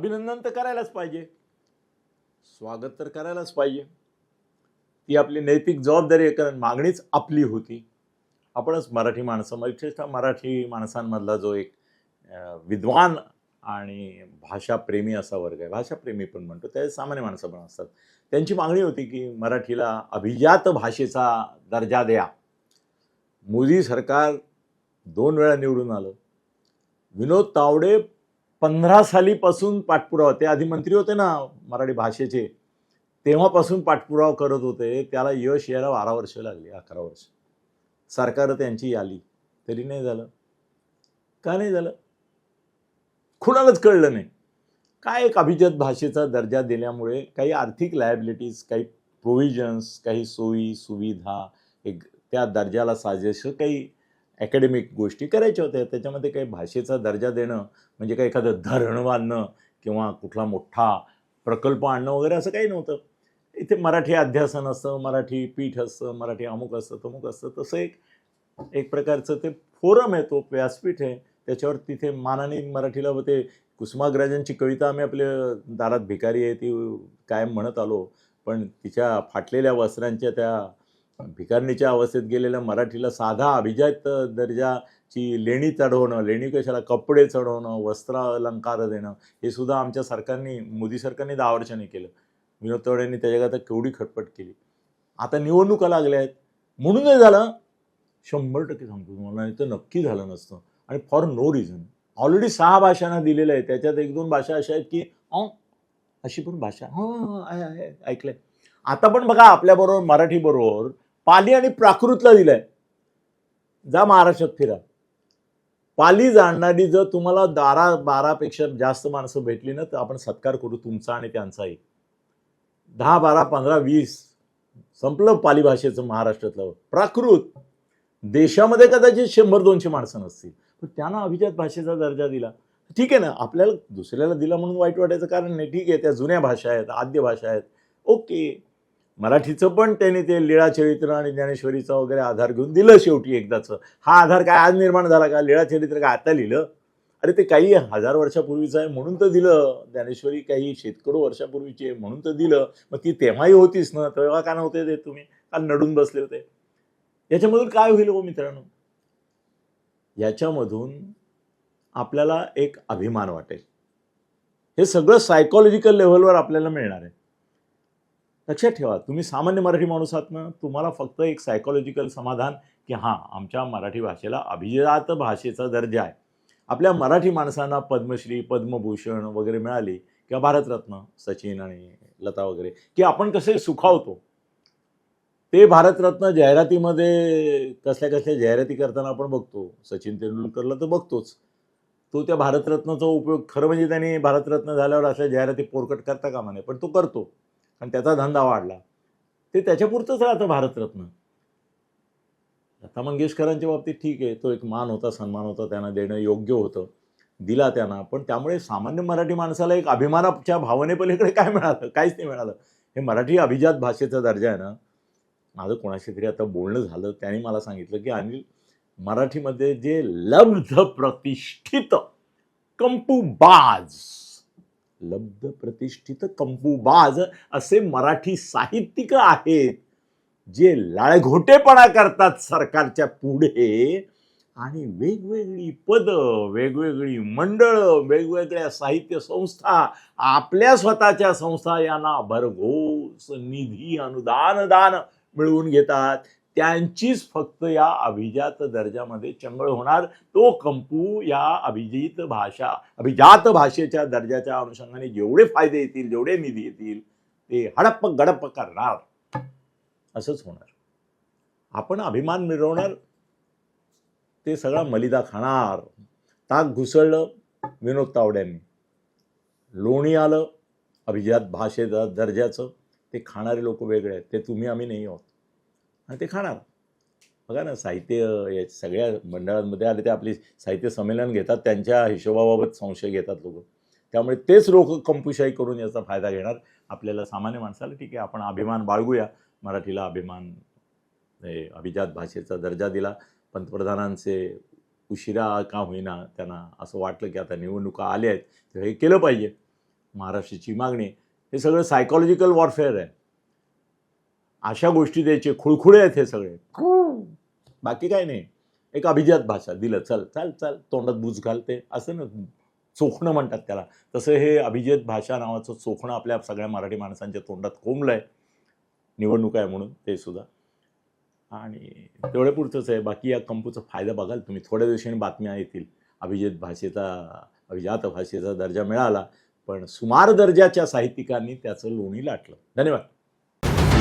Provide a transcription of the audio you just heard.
अभिनंदन तर करायलाच पाहिजे. स्वागत तर करायलाच पाहिजे. ती आपली नैतिक जबाबदारी आहे कारण मागणीच आपली होती. आपणच मराठी माणसं विशेषतः मराठी माणसांमधला जो एक विद्वान आणि भाषाप्रेमी असा वर्ग आहे. भाषाप्रेमी पण म्हणतो त्या सामान्य माणसं पण असतात. त्यांची मागणी होती की मराठीला अभिजात भाषेचा दर्जा द्या. मोदी सरकार दोन वेळा निवडून आलं. विनोद तावडे पंधरा सालीपासून पाठपुरावा ते आधी मंत्री होते ना मराठी भाषेचे तेव्हापासून पाठपुरावा करत होते त्याला यश यायला बारा वर्ष लागली अकरा वर्ष. सरकार त्यांची आली तरी नाही झालं. का नाही झालं? कुणालाच कळलं नाही. काय एक अभिजात भाषेचा दर्जा दिल्यामुळे काही आर्थिक लायबिलिटीज काही प्रोव्हिजन्स काही सोयी सुविधा एक त्या दर्जाला साजेस काही ॲकॅडमिक गोष्टी करायच्या होत्या. त्याच्यामध्ये काही भाषेचा दर्जा देणं म्हणजे काही एखादं धरण बांधणं किंवा कुठला मोठा प्रकल्प आणणं वगैरे असं काही नव्हतं. इथे मराठी अध्यासन असतं मराठी पीठ असतं मराठी अमुक असतं तमुक असतं. तसं एक एक प्रकारचं ते फोरम आहे तो व्यासपीठ आहे. त्याच्यावर तिथे मानाने मराठीला व ते कुसुमाग्रजांची कविता आम्ही आपल्या दारात भिकारी आहे ती कायम म्हणत आलो. पण तिच्या फाटलेल्या वस्त्रांच्या त्या भिकारणीच्या अवस्थेत गेलेल्या मराठीला साधा अभिजात दर्जाची लेणी चढवणं लेणी कशाला कपडे चढवणं वस्त्र अलंकार देणं हे सुद्धा आमच्या सरकारने मोदी सरकारने दहा वर्षांनी केलं. विनोद तावडेंनी त्याच्याकरता केवढी खटपट केली. आता निवडणुका लागल्या आहेत. म्हणून नाही झालं? शंभर टक्के सांगतो तुम्हाला नाही तर नक्की झालं नसतं. आणि फॉर नो रिझन. ऑलरेडी सहा भाषांना दिलेलं आहे त्याच्यात एक दोन भाषा अशा आहेत की अशी पण भाषा हो आहे ऐकलंय. आता पण बघा आपल्याबरोबर मराठी बरोबर पाली आणि प्राकृतला दिलाय. जा महाराष्ट्रात फिरा पाली जाणणारी जर तुम्हाला बारा बारापेक्षा जास्त माणसं भेटली ना तर आपण सत्कार करू तुमचा आणि त्यांचाही. दहा बारा पंधरा वीस संपलं पाली भाषेचं महाराष्ट्रातलं. प्राकृत. देशामध्ये कदाचित शंभर दोनशे माणसं नसतील. पण त्यांना अभिजात भाषेचा दर्जा दिला. ठीक आहे ना आपल्याला दुसऱ्याला दिला म्हणून वाईट वाटायचं कारण नाही. ठीक आहे त्या जुन्या भाषा आहेत आद्य भाषा आहेत. ओके. मराठीचं पण त्यांनी ते लीळा चरित्र आणि ज्ञानेश्वरीचा वगैरे आधार घेऊन दिलं शेवटी एकदाचं. हा आधार काय आज निर्माण झाला का? लीळा चरित्र काय आता लिहिलं? अरे ते काही हजार वर्षापूर्वीचं आहे म्हणून तर दिलं. ज्ञानेश्वरी काही शेतकरो वर्षापूर्वीची आहे म्हणून तर दिलं. मग ती तेव्हाही होतीच ना? तेव्हा का नव्हते ते तुम्ही? काल नडून बसले होते? याच्यामधून काय होईल हो मित्रांनो? याच्यामधून आपल्याला एक अभिमान वाटेल. हे सगळं सायकोलॉजिकल लेव्हलवर आपल्याला मिळणार आहे. लक्षात ठेवा तुम्ही सामान्य मराठी माणूस आहात ना तुम्हाला फक्त एक सायकोलॉजिकल समाधान की हां आमच्या मराठी भाषेला अभिजात भाषेचा दर्जा आहे. आपल्या मराठी माणसांना पद्मश्री पद्मभूषण वगैरे मिळाली किंवा भारतरत्न सचिन आणि लता वगैरे की आपण कसे सुखावतो. ते भारतरत्न जाहिरातीमध्ये कसल्या कसल्या जाहिराती करताना आपण बघतो. सचिन तेंडुलकरला तर बघतोच. तो त्या भारतरत्नाचा उपयोग खरं म्हणजे त्यांनी भारतरत्न झाल्यावर असल्या जाहिराती पोरकट करता कामा नये पण तो करतो. आणि त्याचा धंदा वाढला. ते त्याच्यापुरतंच राहतं भारतरत्न. लता मंगेशकरांच्या बाबतीत ठीक आहे तो एक मान होता सन्मान होता त्यांना देणं योग्य होतं दिला त्यांना पण त्यामुळे सामान्य मराठी माणसाला एक अभिमानाच्या भावनेपलीकडे काय मिळालं? काहीच नाही मिळालं. हे मराठी अभिजात भाषेचा दर्जा आहे ना माझं कोणाशी तरी आता बोलणं झालं त्याने मला सांगितलं की अनिल मराठीमध्ये जे लब्ध प्रतिष्ठित कंपूबाज लब्ध प्रतिष्ठित कंपूबाज असे मराठी साहित्यिक आहेत जे लाळघोटेपणा करतात सरकारच्या पुढे. आणि वेगवेगळी पद वेगवेगळी मंडळ वेगवेगळ्या साहित्य संस्था आपल्या स्वतःच्या संस्था यांना भरघोस निधी अनुदान दान मिळवून घेतात. त्यांचीच फक्त या अभिजात दर्जामध्ये चंगळ होणार. तो कंपू या अभिजित भाषा अभिजात भाषेच्या दर्जाच्या अनुषंगाने जेवढे फायदे येतील जेवढे निधी येतील ते हडप्प गडप्प करणार. असंच होणार. आपण अभिमान मिळवणार ते सगळा मलिदा खाणार. ताक घुसळलं विनोद तावड्यांनी. लोणी आलं अभिजात भाषेचा दर्जाचं ते खाणारे लोक वेगळे आहेत. ते तुम्ही आम्ही नाही आहोत. आणि ते खाणार. बघा ना साहित्य या सगळ्या मंडळांमध्ये आले ते आपली साहित्य संमेलन घेतात त्यांच्या हिशोबाबाबत संशय घेतात लोक. त्यामुळे तेच लोक कंपुशाही करून याचा फायदा घेणार. आपल्याला सामान्य माणसाला ठीक आहे आपण अभिमान बाळगूया. मराठीला अभिमान हे अभिजात भाषेचा दर्जा दिला. पंतप्रधानांचे उशिरा का होईना त्यांना असं वाटलं की आता निवडणुका आल्या आहेत तर हे केलं पाहिजे. महाराष्ट्राची मागणी हे सगळं सायकॉलॉजिकल वॉरफेअर आहे. अशा गोष्टी द्यायचे खुळखुळे आहेत हे सगळे. बाकी काय नाही. एक अभिजात भाषा दिलं चल चाल चाल तोंडात बुज घालते असं ना चोखणं म्हणतात त्याला. तसं हे अभिजात भाषा नावाचं चोखणं आपल्या सगळ्या मराठी माणसांच्या तोंडात कोंबलं आहे निवडणूक आहे म्हणून ते सुद्धा. आणि तेवढ्या पुरतंच आहे. बाकी या कंपूचा फायदा बघाल तुम्ही. थोड्या दिवसांनी बातम्या येतील. अभिजात भाषेचा अभिजात भाषेचा दर्जा मिळाला. पण सुमार दर्जाच्या साहित्यिकांनी त्याचं लोणी लाटलं. धन्यवाद.